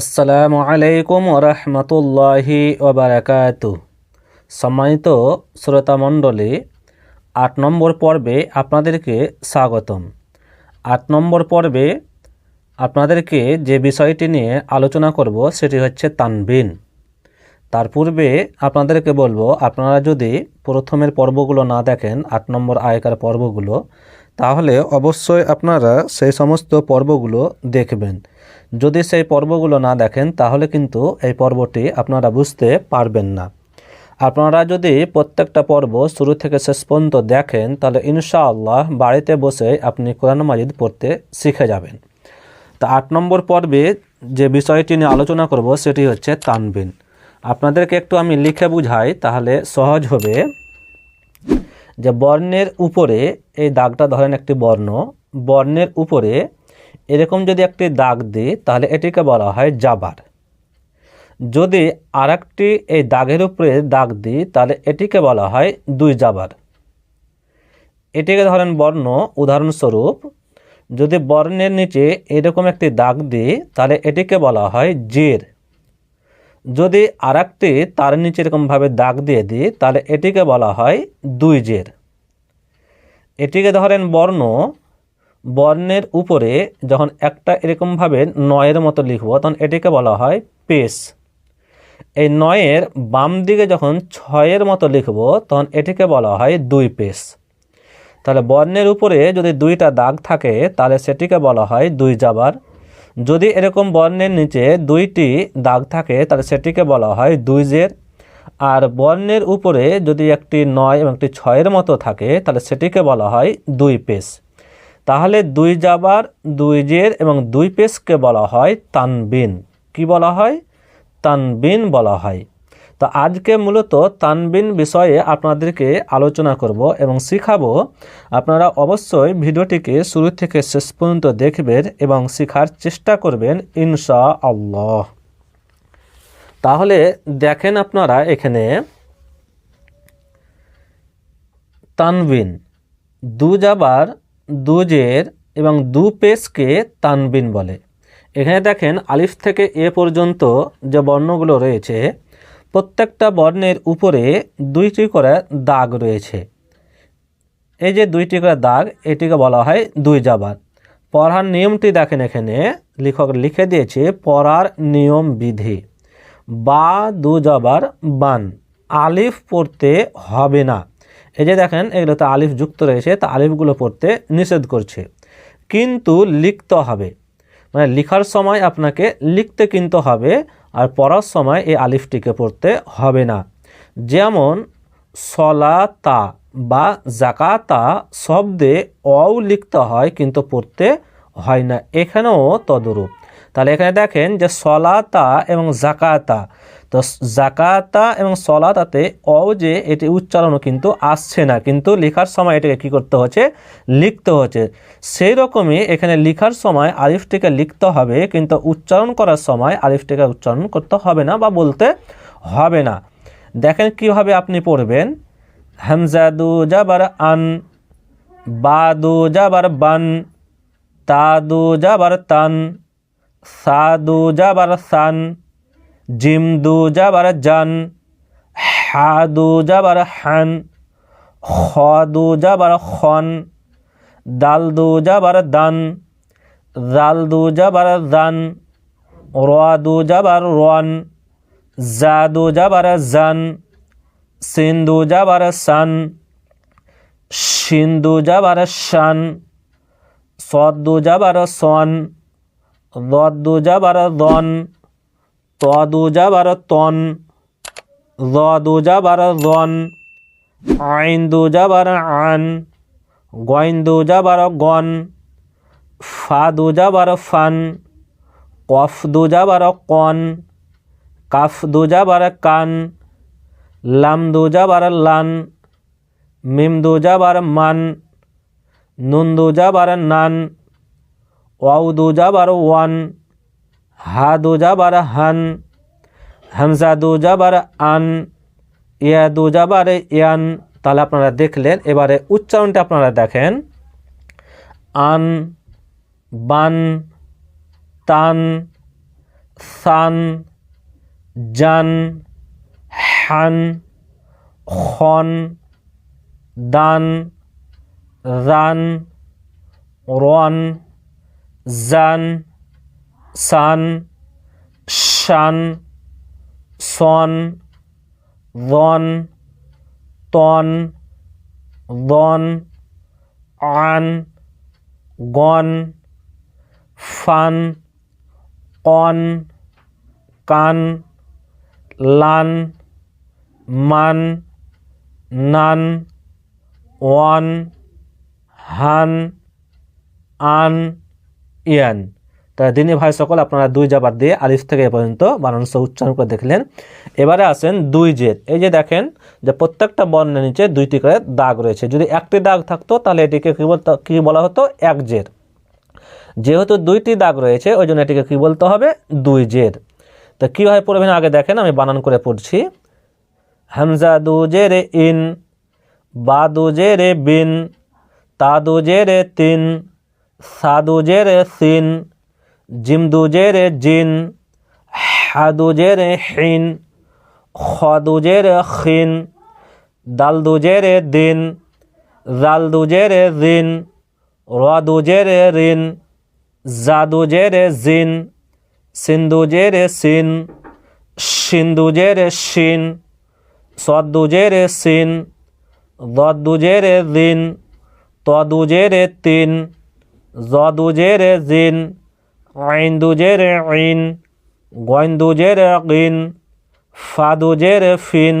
আসসালামু আলাইকুম রহমতুল্লাহি ওবরাকাত। সম্মানিত শ্রোতামণ্ডলী, আট নম্বর পর্বে আপনাদেরকে স্বাগতম। আট নম্বর পর্বে আপনাদেরকে যে বিষয়টি নিয়ে আলোচনা করব সেটি হচ্ছে তানবিন। তার পূর্বে আপনাদেরকে বলব, আপনারা যদি প্রথমের পর্বগুলো না দেখেন, আট নম্বর আয়কার পর্বগুলো, তাহলে অবশ্যই আপনারা সেই সমস্ত পর্বগুলো দেখবেন। যদি সেই পর্বগুলো না দেখেন, তাহলে কিন্তু এই পর্বটি আপনারা বুঝতে পারবেন না। আপনারা যদি প্রত্যেকটা পর্ব শুরু থেকে শেষ পর্যন্ত দেখেন, তাহলে ইনশাআল্লাহ বাড়িতে বসে আপনি কোরআন মাজিদ পড়তে শিখে যাবেন। তা আট নম্বর পর্বে যে বিষয়টি নিয়ে আলোচনা করব, সেটি হচ্ছে তানবিন। আপনাদেরকে একটু আমি লিখে বুঝাই, তাহলে সহজ হবে। যে বর্ণের উপরে, এই দাগটা ধরেন একটি বর্ণ, বর্ণের উপরে এরকম যদি একটি দাগ দিই, তাহলে এটিকে বলা হয় জাবার। যদি আর এই দাগের উপরে দাগ দিই, তাহলে এটিকে বলা হয় দুই জাবার। এটিকে ধরেন বর্ণ, উদাহরণস্বরূপ, যদি বর্ণের নিচে এরকম একটি দাগ দিই, তাহলে এটিকে বলা হয় জের। যদি আর তার নিচে এরকমভাবে দাগ দিয়ে দিই, তাহলে এটিকে বলা হয় দুই জের। এটিকে ধরেন বর্ণ বর্ণের উপরে যখন একটা এরকমভাবে নয়ের মতো লিখব, তখন এটিকে বলা হয় পেস। এই নয়ের বাম দিকে যখন ছয়ের মতো লিখব, তখন এটিকে বলা হয় দুই পেস। তাহলে বর্ণের উপরে যদি দুইটা দাগ থাকে, তাহলে সেটিকে বলা হয় দুই জাবার যদি এরকম বর্ণের নিচে দুইটি দাগ থাকে, তাহলে সেটিকে বলা হয় দুই জের। আর বর্ণের উপরে যদি একটি নয় এবং একটি ছয়ের মতো থাকে, তাহলে সেটিকে বলা হয় দুই পেশ তাহলে দুই জাবার, দুই জের এবং দুই পেশকে বলা হয় তানবিন। কি বলা হয়? তানবিন বলা হয়। তো আজকে মূলত তানবিন বিষয়ে আপনাদেরকে আলোচনা করব এবং শিখাবো। আপনারা অবশ্যই ভিডিওটিকে শুরু থেকে শেষ পর্যন্ত দেখবেন এবং শেখার চেষ্টা করবেন ইনশা আল্লাহ তাহলে দেখেন আপনারা এখানে, তানবিন, দু যাবার দুজের এবং দু পেসকে তানবিন বলে। এখানে দেখেন আলিফ থেকে এ পর্যন্ত যে বর্ণগুলো রয়েছে, প্রত্যেকটা বর্ণের উপরে দুইটি করে দাগ রয়েছে। এই যে দুইটি করে দাগ, এটিকে বলা হয় দুই জাবার। পড়ার নিয়মটি দেখেন এখানে, লেখক লিখে দিয়েছে, পড়ার নিয়ম বিধি। বা দু জাবার বান, আলিফ পড়তে হবে না। এই যে দেখেন এগুলোতে আলিফ যুক্ত রয়েছে, তা আলিফগুলো পড়তে নিষেধ করছে। কিন্তু লিখতে হবে। মানে লিখার সময় আপনাকে লিখতে কিন্তু হবে, আর পড়ার সময় এই আলিফটিকে পড়তে হবে না। যেমন, সলাতা বা জাকাতা শব্দে অও লিখতে হয়, কিন্তু পড়তে হয় না। এখানেও তদরূপ। তাহলে এখানে দেখেন যে সলাতা এবং জাকাতা তো জাকাতা এবং সলাতাতে অ যে এটি উচ্চারণও কিন্তু আসছে না, কিন্তু লেখার সময় এটাকে কী করতে হচ্ছে? লিখতে হচ্ছে। সেই রকমই এখানে লেখার সময় আলিফটিকে লিখতে হবে, কিন্তু উচ্চারণ করার সময় আলিফটিকে উচ্চারণ করতে হবে না বা বলতে হবে না। দেখেন কীভাবে আপনি পড়বেন। হামজাদু জাবার আন বাদু জাবার বান তাদু জাবার তান সাদু জাবার সান জিম দু যাবার জান হা দু যাবার হান খ দু যাবার খন দাল দু যাবার দান জাল দু যাবার দান র দু যাবার রন জা দু যাবার জান সিন দু যাবার সান শিন দু যাবার শান সদ দু যাবার সন দু যাবার দন তদু যাবার তন দু যাবার দন আইন দু যাবার আন গইন দু যাবার গন ফা দু যাবার ফান কফ দু যাবার কন কাফ দু যাবার কান লাম দু যাবার লান মিম দু যাবার মান নুন দু যাবার নান ওয়াউ দু যাবার ওয়ান হা দু যাবার হান হামজা দু যাবার আন ইয়া দু যাবার ইয়ান তাহলে আপনারা দেখলেন, এবারে উচ্চারণটা আপনারা দেখেন। আন, বান, তান, সান, জান, হান, খন, দান, রান, রন, জান সান, শান সন দন তন দন আন গন ফান, কন, কান, লান, মান, নান, ওয়ান, হান, আন, ইয়ান। তা দিনী ভাই সকল আপনারা দুই জাবার দিয়ে আলিফ থেকে এ পর্যন্ত বানান সহ উচ্চারণ করে দেখলেন। এবারে আসেন দুই জেদ। এই যে দেখেন যে প্রত্যেকটা বর্ণের নিচে দুইটি করে দাগ রয়েছে। যদি একটি দাগ থাকতো তাহলে এটিকে কী বলতো, কী বলা হতো? এক জের যেহেতু দুইটি দাগ রয়েছে, ওই জন্য এটিকে কী বলতে হবে? দুই জের তো কীভাবে পড়বেন? আগে দেখেন, আমি বানান করে পড়ছি। হামজা দু জে রে ইন, বা দু জে রে বিন, তা দু জে রে তিন, সা দু জে রে সিন জিম দু জেরে জিন হা দু জেরে হিন খ দু জেরে খিন দাল দু জেরে দিন জাল দু জেরে দিন র দু জেরে রিন জা দু জেরে জিন সিন্ধু জেরে সিন সিন্ধু জেরে শিন সদ্দু জেরে সিন দদ্দু জেরে দিন তদু জেরে তিন জদু জেরে জিন আইন্দু জেরে ইন গয়ন্দু জেরে কিন ফাদু জেরে ফিন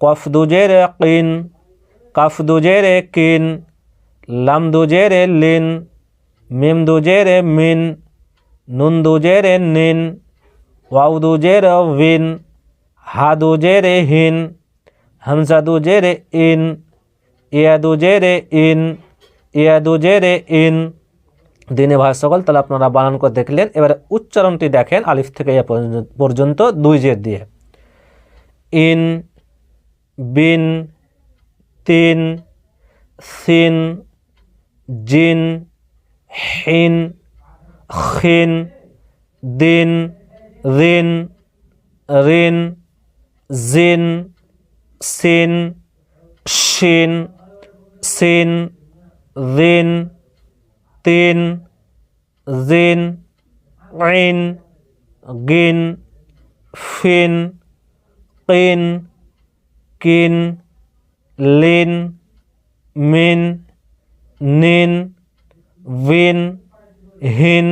কফদু জেরে কিন কাফদু জেরে কিন লামদু জেরে লিন মিমদু জেরে মিন নুন্দু জেরে নিন ওয়াউদু জেরে উইন হাদু জেরে হিন হামজাদু জেরে ইন ইয়াদু জেরে ইন ইয়াদু জেরে ইন দিনে ভাই সকল, তাহলে আপনারা বানান করে দেখলেন। এবারে উচ্চারণটি দেখেন, আলিফ থেকে পর্যন্ত- পর্যন্ত, দুই জের দিয়ে। ইন, বিন, তিন, সিন, জিন, হিন খিন দিন রিন রিন জিন, সিন, শিন, সিন রিন তিন, জিন ইন গিন, ফিন কিন কিন, লিন, মিন, নিন উইন হিন,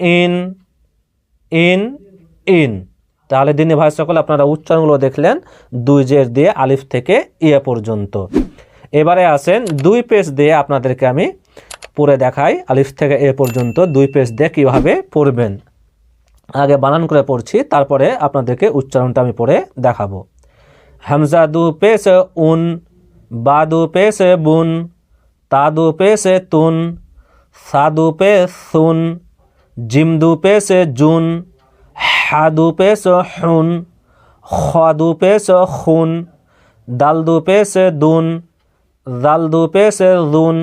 ইন ইন ইন। তাহলে দিনে ভাই সকল আপনারা উচ্চারণগুলো দেখলেন দুই জের দিয়ে আলিফ থেকে ইয়ে পর্যন্ত। এবারে আসেন দুই পেজ দিয়ে আপনাদেরকে আমি পড়ে দেখাই, আলিফ থেকে এ পর্যন্ত দুই পেজ দিয়ে কীভাবে পড়বেন। আগে বানান করে পড়ছি, তারপরে আপনাদেরকে উচ্চারণটা আমি পড়ে দেখাবো। হামজা দু পেশ উন, বা দু পেশ বুন, তা দু পেশ তুন, সা দু পেশ সুন, জিম দু পেশ জুন, হা দু পেশ হুন, খ দু পেশ খুন, দাল দু পেশ দুন, জাল দু পেশ জুন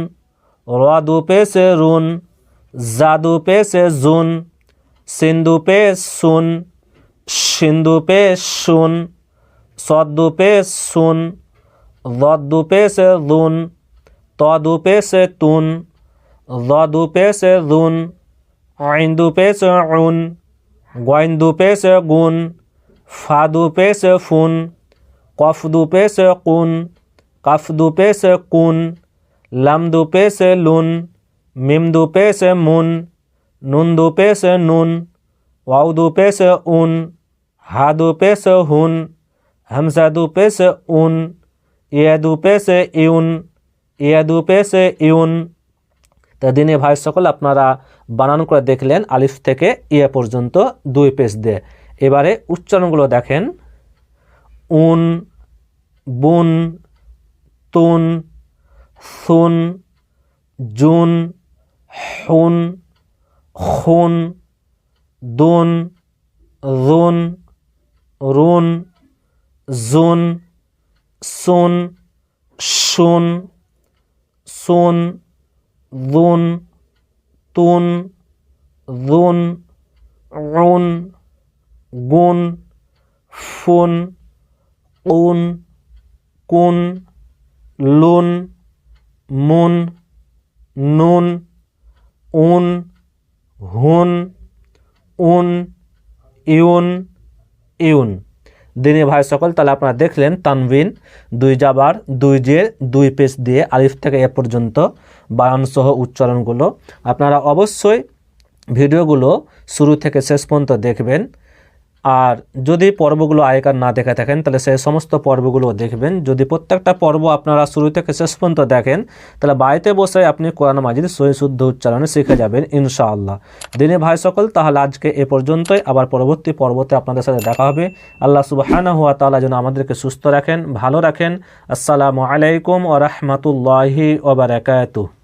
র দু পেশ রুন জা দু পেশ জুন, সিন্ধু পেশ সুন, সিন্ধু পেশ সুন, সদ্দু পেশ সুন দদ্দু পেশ দুন তদু পেশ তুন দদু পেশ দুন আইন্দু পেশ উন গয়ন্দু পেশ গুন, ফাদু পেশ ফুন, কফদু পেশ কুন, কাফদু পেশ কুন লামদু পেশ লুন মিমদু পেশ মুন নুন্দু পেশ নুন ওয়াউদু পেশ উন হাদু পেশ হুন হামসা হামসাদু পেশ উন ইয়াদু পেশ ইউন, ইয়া ইয়াদু পেশ ইউন। তা দিনে ভাই সকল আপনারা বানান করে দেখলেন আলিফ থেকে ইয়ে পর্যন্ত দুই পেজ দিয়ে। এবারে উচ্চারণগুলো দেখেন। উন, বুন, তুন সুন জুন হুন খুন দুন রুন রুন জুন সুন শুন সুন দুন তুন দুন উন গুন ফুন উন কুন লুন মুন, নুন, উন, হুন, উন, ইউন ইউন। দিনী ভাই সকল, তাহলে আপনারা দেখলেন তানবিন দুই জাবার, দুই জের দুই পেজ দিয়ে আলিফ থেকে এ পর্যন্ত বায়ানসহ উচ্চারণগুলো। আপনারা অবশ্যই ভিডিওগুলো শুরু থেকে শেষ পর্যন্ত দেখবেন। আর যদি পর্বগুলো আগেকার না দেখে থাকেন, তাহলে সেই সমস্ত পর্বগুলো দেখবেন। যদি প্রত্যেকটা পর্ব আপনারা শুরু থেকে শেষ পর্যন্ত দেখেন, তাহলে বাড়িতে বসে আপনি কোরআন মাজিদ, সহি শুদ্ধ উচ্চারণে শিখে যাবেন ইনশাআল্লাহ। দিনে ভাই সকল, তাহলে আজকে এ পর্যন্তই। আবার পরবর্তী পর্বতে আপনাদের সাথে দেখা হবে। আল্লাহ সুবহানাহু হুয়া তাআলা যেন আমাদেরকে সুস্থ রাখেন, ভালো রাখেন। আসসালামু আলাইকুম ওয়া রাহমাতুল্লাহি ওয়া বারাকাতুহু।